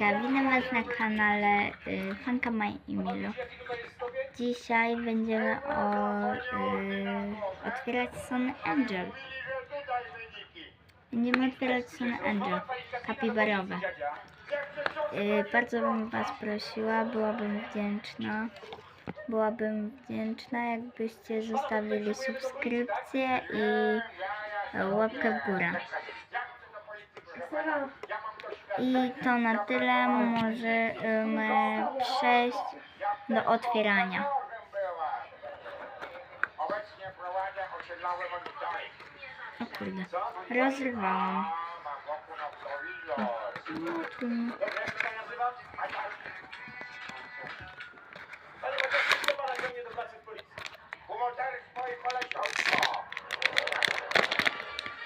witam Was na kanale y, Fanka My Emilio. Dzisiaj będziemy o, y, otwierać Sony Angel. Będziemy otwierać Sony Angel, kapibarowe. Y, bardzo bym Was prosiła, byłabym wdzięczna. Byłabym wdzięczna, jakbyście zostawili subskrypcję i łapkę w górę. I to na tyle. Możemy przejść do otwierania. O kurde. Rozrywałam.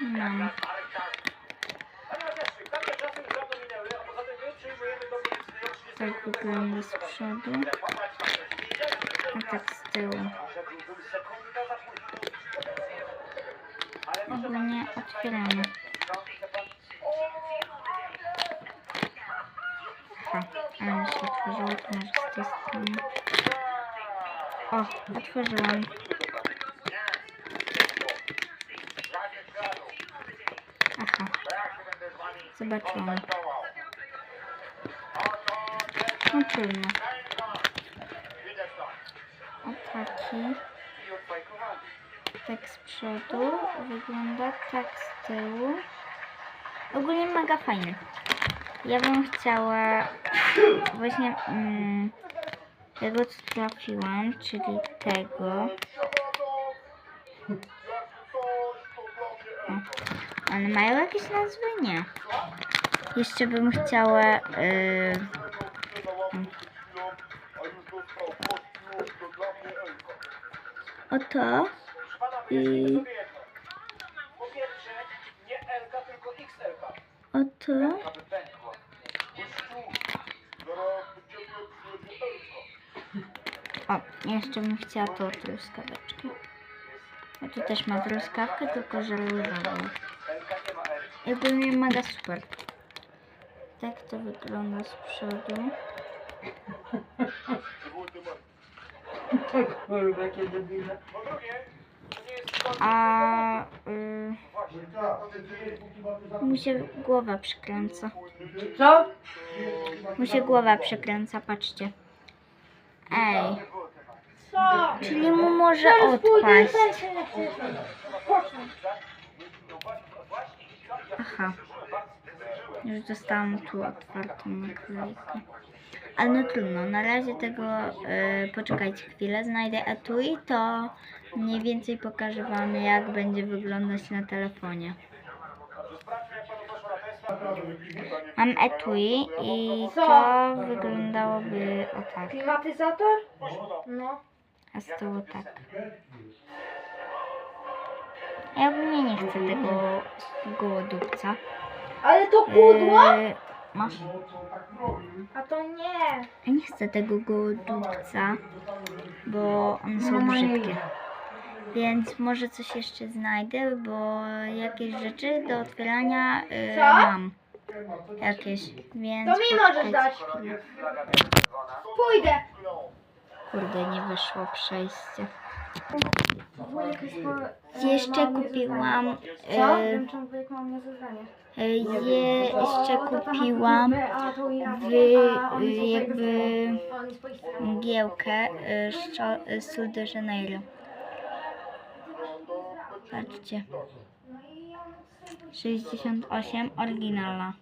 Na No, Tak wygląda z przodu, a tak z tyłu. Ogólnie otwieramy. Ha, ale mi się otworzyło, to może z tej strony. O, otworzyłam. Aha, zobaczyłam. No trudno. O taki. Tak z przodu wygląda, tak z tyłu. Ogólnie mega fajny. Ja bym chciała właśnie mm, tego co trafiłam, czyli tego. O, ale mają jakieś nazwy? Nie. Jeszcze bym chciała. Yy, oto. I oto. O, jeszcze bym chciała tą truskaweczkę. A tu też ma truskawkę, tylko że różową. LK nie ma L. I ogólnie mega super. Tak to wygląda z przodu. Kurwa, kiedy bile. Po drugie, to nie jest zgodne. A y, mu się głowa przykręca. Co? Mu się głowa przykręca, patrzcie. Ej, Co? czyli mu może odpaść. Aha. Już dostałam tu otwartą naklejkę. Ale no trudno, na razie tego, y, poczekajcie chwilę, znajdę etui, to mniej więcej pokażę wam jak będzie wyglądać na telefonie. Mam etui i to wyglądałoby o tak, Klimatyzator? No. a z tyłu tak. Ja ogólnie nie chcę tego gołodupca. Ale to pudło? Yy, masz? A to nie. Ja nie chcę tego gołodupca, bo one są brzydkie. Więc może coś jeszcze znajdę, bo jakieś rzeczy do otwierania y, Co? mam. Jakieś, więc To mi możesz dać. chwilę. Pójdę. Kurde, nie wyszło przejście. Jeszcze kupiłam, Co? zadanie. y, jeszcze kupiłam w jakby mgiełkę y, z Rio de Janeiro. Patrzcie. 68 oryginalna.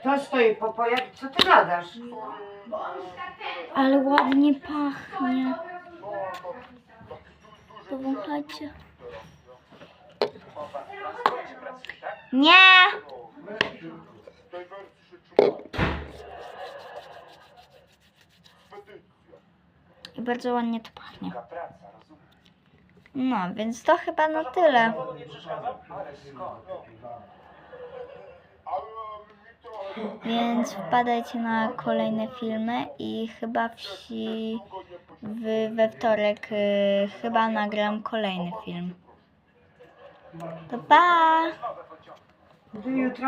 Kto stoi po pojak? Co ty gadasz? Ale ładnie pachnie. Powąchajcie. Nie! I bardzo ładnie to pachnie. No, więc to chyba na tyle. Więc wpadajcie na kolejne filmy i chyba wsi w, we wtorek y, chyba nagram kolejny film. To pa! Ty jutro